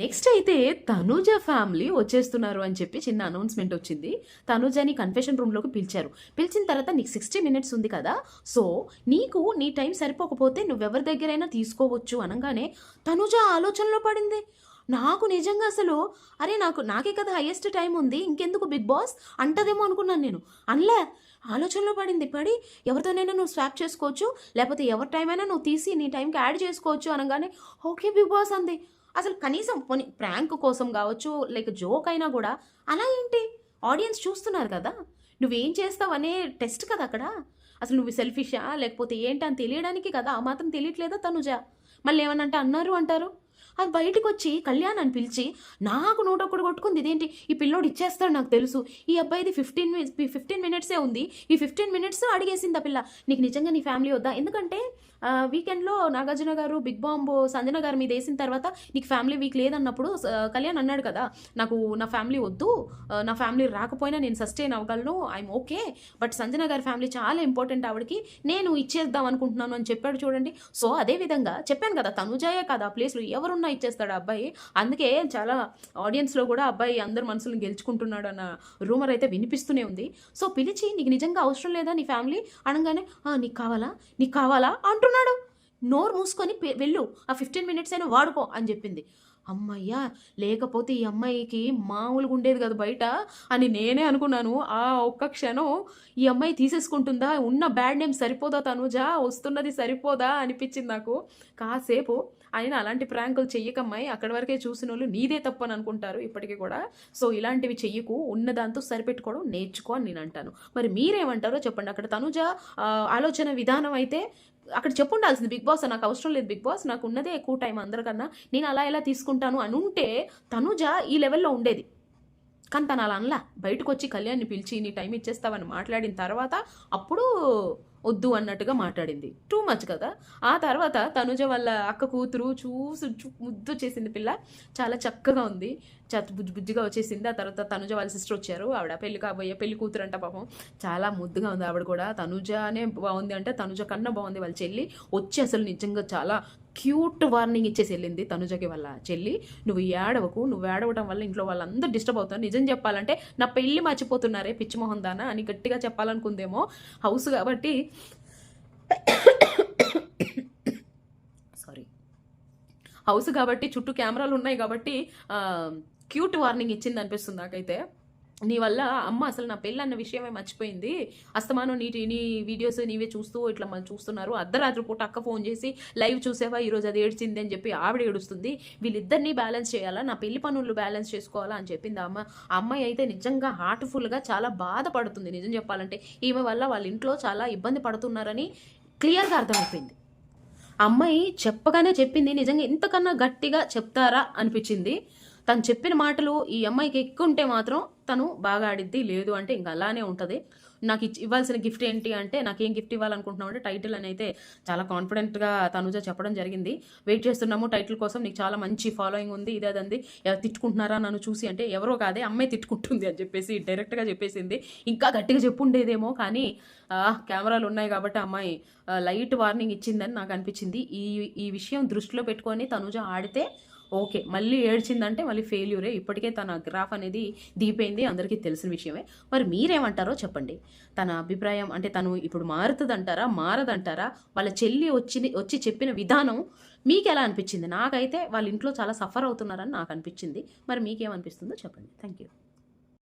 Next అయితే Tanuja family వచ్చేస్తున్నారు అని చెప్పి చిన్న అనౌన్స్మెంట్ వచ్చింది. తనుజని కన్ఫెషన్ రూమ్లోకి పిలిచారు. పిలిచిన తర్వాత నీకు సిక్స్టీ మినిట్స్ ఉంది కదా. సో నీకు నీ టైం సరిపోకపోతే నువ్వెవరి దగ్గరైనా తీసుకోవచ్చు అనగానే తనుజ ఆలోచనలో పడింది. నాకు నిజంగా అసలు అరే నాకు నాకే కదా హైయెస్ట్ టైం ఉంది ఇంకెందుకు బిగ్ బాస్ అంటదేమో అనుకున్నాను నేను. అనలే ఆలోచనలో పడింది. పడి ఎవరితోనైనా నువ్వు స్వాప్ చేసుకోవచ్చు లేకపోతే ఎవరి టైం అయినా నువ్వు తీసి నీ టైంకి యాడ్ చేసుకోవచ్చు అనగానే ఓకే బిగ్ బాస్ అంది. అసలు కనీసం పోనీ ప్రాంక్ కోసం కావచ్చు లైక్ జోక్ అయినా కూడా అలా ఏంటి? ఆడియన్స్ చూస్తున్నారు కదా? నువ్వేం చేస్తావు అనే టెస్ట్ కదా అక్కడ? అసలు నువ్వు సెల్ఫిషా? లేకపోతే ఏంటి అని తెలియడానికి కదా ఆ మాత్రం తెలియట్లేదా తనుజ? మళ్ళీ ఏమనంటే అన్నారు అంటారు. అది బయటకు వచ్చి కళ్యాణ్ అని పిలిచి నాకు నూట ఒక్కడు కొట్టుకుంది. ఇదేంటి? ఈ పిల్లోడు ఇచ్చేస్తాడు నాకు తెలుసు. ఈ అబ్బాయిది ఫిఫ్టీన్ ఫిఫ్టీన్ మినిట్సే ఉంది. ఈ ఫిఫ్టీన్ మినిట్స్ అడిగేసింది ఆ పిల్ల. నీకు నిజంగా నీ ఫ్యామిలీ వద్దా? ఎందుకంటే వీకెండ్లో నాగార్జున గారు బిగ్ బాంబ్ సంజన గారు మీద వేసిన తర్వాత నీకు ఫ్యామిలీ వీక్ లేదన్నప్పుడు కళ్యాణ్ అన్నాడు కదా నాకు నా ఫ్యామిలీ వద్దు నా ఫ్యామిలీ రాకపోయినా నేను సస్టైన్ అవ్వగలను ఐఎమ్ ఓకే బట్ సంజన గారి ఫ్యామిలీ చాలా ఇంపార్టెంట్ ఆవిడకి. నేను ఇచ్చేద్దాం అనుకుంటున్నాను అని చెప్పాడు చూడండి. సో అదే విధంగా చెప్పాను కదా తనుజాయే కదా ఆ ప్లేస్లో ఉన్నా ఇచ్చేస్తాడు అబ్బాయి. అందుకే చాలా ఆడియన్స్లో కూడా అబ్బాయి అందరు మనసులను గెలుచుకుంటున్నాడు అన్న రూమర్ అయితే వినిపిస్తూనే ఉంది. సో పిలిచి నీకు నిజంగా అవసరం లేదా నీ ఫ్యామిలీ అనగానే నీకు కావాలా? నీకు కావాలా? అంటున్నాడు. నోరు మూసుకొని వెళ్ళు. ఆ ఫిఫ్టీన్ మినిట్స్ అయినా వాడుకో అని చెప్పింది. అమ్మయ్యా లేకపోతే ఈ అమ్మాయికి మామూలుగా ఉండేది కదా బయట అని నేనే అనుకున్నాను. ఆ ఒక్క క్షణం ఈ అమ్మాయి తీసేసుకుంటుందా? ఉన్న బ్యాడ్ నేమ్ సరిపోదా తనుజా? వస్తున్నది సరిపోదా అనిపించింది నాకు. కాసేపు ఆయన అలాంటి ప్రాంకులు చెయ్యకమ్మాయి అక్కడి వరకే చూసిన వాళ్ళు నీదే తప్పు అని అనుకుంటారు ఇప్పటికీ కూడా. సో ఇలాంటివి చెయ్యకు ఉన్న దాంతో సరిపెట్టుకోవడం నేర్చుకో అని నేను అంటాను. మరి మీరేమంటారో చెప్పండి. అక్కడ తనుజ ఆలోచన విధానం అయితే అక్కడ చెప్పు ఉండాల్సింది బిగ్ బాస్ నాకు అవసరం లేదు బిగ్ బాస్ నాకు ఉన్నదే ఎక్కువ టైం అందరికన్నా నేను అలా ఎలా తీసుకుంటాను అని ఉంటే తనుజ ఈ లెవెల్లో ఉండేది. కానీ తను అలా అనలా. బయటకు వచ్చి కళ్యాణ్ని పిలిచి నీ టైం ఇచ్చేస్తావని మాట్లాడిన తర్వాత అప్పుడు వద్దు అన్నట్టుగా మాట్లాడింది. టూ మచ్ కదా. ఆ తర్వాత తనుజ వాళ్ళ అక్క కూతురు చూసి ముద్దు చేసింది పిల్ల. చాలా చక్కగా ఉంది. చత్ బుజ్జి బుజ్జిగా వచ్చేసింది. ఆ తర్వాత తనుజ వాళ్ళ సిస్టర్ వచ్చారు. ఆవిడ పెళ్ళి కాబోయే పెళ్ళి కూతురు అంట పాపం. చాలా ముద్దుగా ఉంది ఆవిడ కూడా. తనుజనే బాగుంది అంటే తనుజ కన్నా బాగుంది వాళ్ళ చెల్లి. వచ్చి అసలు నిజంగా చాలా క్యూట్ వార్నింగ్ ఇచ్చేసి వెళ్ళింది తనుజకి వాళ్ళ చెల్లి. నువ్వు ఏడవకు. నువ్వు ఏడవటం వల్ల ఇంట్లో వాళ్ళందరూ డిస్టర్బ్ అవుతారు నిజం చెప్పాలంటే నా పెళ్ళి మర్చిపోతున్నారే పిచ్చిమోహన్ దానా అని గట్టిగా చెప్పాలనుకుందేమో. హౌస్ కాబట్టి సారీ హౌస్ కాబట్టి చుట్టూ కెమెరాలు ఉన్నాయి కాబట్టి క్యూట్ వార్నింగ్ ఇచ్చింది అనిపిస్తుంది నాకైతే. నీ వల్ల అమ్మ అసలు నా పెళ్ళి అన్న విషయమే మర్చిపోయింది. అస్తమానం నీ నీ వీడియోస్ నీవే చూస్తూ ఇట్లా మనం చూస్తున్నారు. అర్ధరాత్రి పూట అక్క ఫోన్ చేసి లైవ్ చూసేవా? ఈరోజు అది ఏడ్చింది అని చెప్పి ఆవిడ ఏడుస్తుంది. వీళ్ళిద్దరినీ బ్యాలెన్స్ చేయాలా? నా పెళ్ళి పనులు బ్యాలెన్స్ చేసుకోవాలా? అని చెప్పింది అమ్మ. అమ్మాయి అయితే నిజంగా హార్ట్ఫుల్గా చాలా బాధపడుతుంది. నిజం చెప్పాలంటే ఈమె వల్ల వాళ్ళ ఇంట్లో చాలా ఇబ్బంది పడుతున్నారని క్లియర్గా అర్థమైపోయింది. ఆ అమ్మాయి చెప్పగానే చెప్పింది నిజంగా ఇంతకన్నా గట్టిగా చెప్తారా? అనిపించింది. తను చెప్పిన మాటలు ఈ అమ్మాయికి ఎక్కువ ఉంటే మాత్రం తను బాగా ఆడిద్ది లేదు అంటే ఇంకా అలానే ఉంటుంది. నాకు ఇచ్చి ఇవ్వాల్సిన గిఫ్ట్ ఏంటి అంటే నాకు ఏం గిఫ్ట్ ఇవ్వాలనుకుంటున్నావు అంటే టైటిల్ అని అయితే చాలా కాన్ఫిడెంట్గా తనుజ చెప్పడం జరిగింది. వెయిట్ చేస్తున్నాము టైటిల్ కోసం నీకు చాలా మంచి ఫాలోయింగ్ ఉంది ఇదే అదంది ఎవరు తిట్టుకుంటున్నారా నన్ను చూసి అంటే ఎవరో కాదే అమ్మాయి తిట్టుకుంటుంది అని చెప్పేసి డైరెక్ట్గా చెప్పేసింది. ఇంకా గట్టిగా చెప్పుండేదేమో కానీ కెమెరాలు ఉన్నాయి కాబట్టి అమ్మాయి లైట్ వార్నింగ్ ఇచ్చిందని నాకు అనిపించింది. ఈ ఈ విషయం దృష్టిలో పెట్టుకొని తనుజ ఆడితే ఓకే మళ్ళీ ఏడ్చిందంటే మళ్ళీ ఫెయిల్యూరే ఇప్పటికే తన గ్రాఫ్ అనేది దిగిపోయింది. అందరికీ తెలిసిన విషయమే. మరి మీరేమంటారో చెప్పండి. తన అభిప్రాయం అంటే తను ఇప్పుడు మారుతుందంటారా మారదంటారా? వాళ్ళ చెల్లి వచ్చి వచ్చి చెప్పిన విధానం మీకు ఎలా అనిపించింది? నాకైతే వాళ్ళ ఇంట్లో చాలా సఫర్ అవుతున్నారని నాకు అనిపించింది. మరి మీకేమనిపిస్తుందో చెప్పండి. Thank you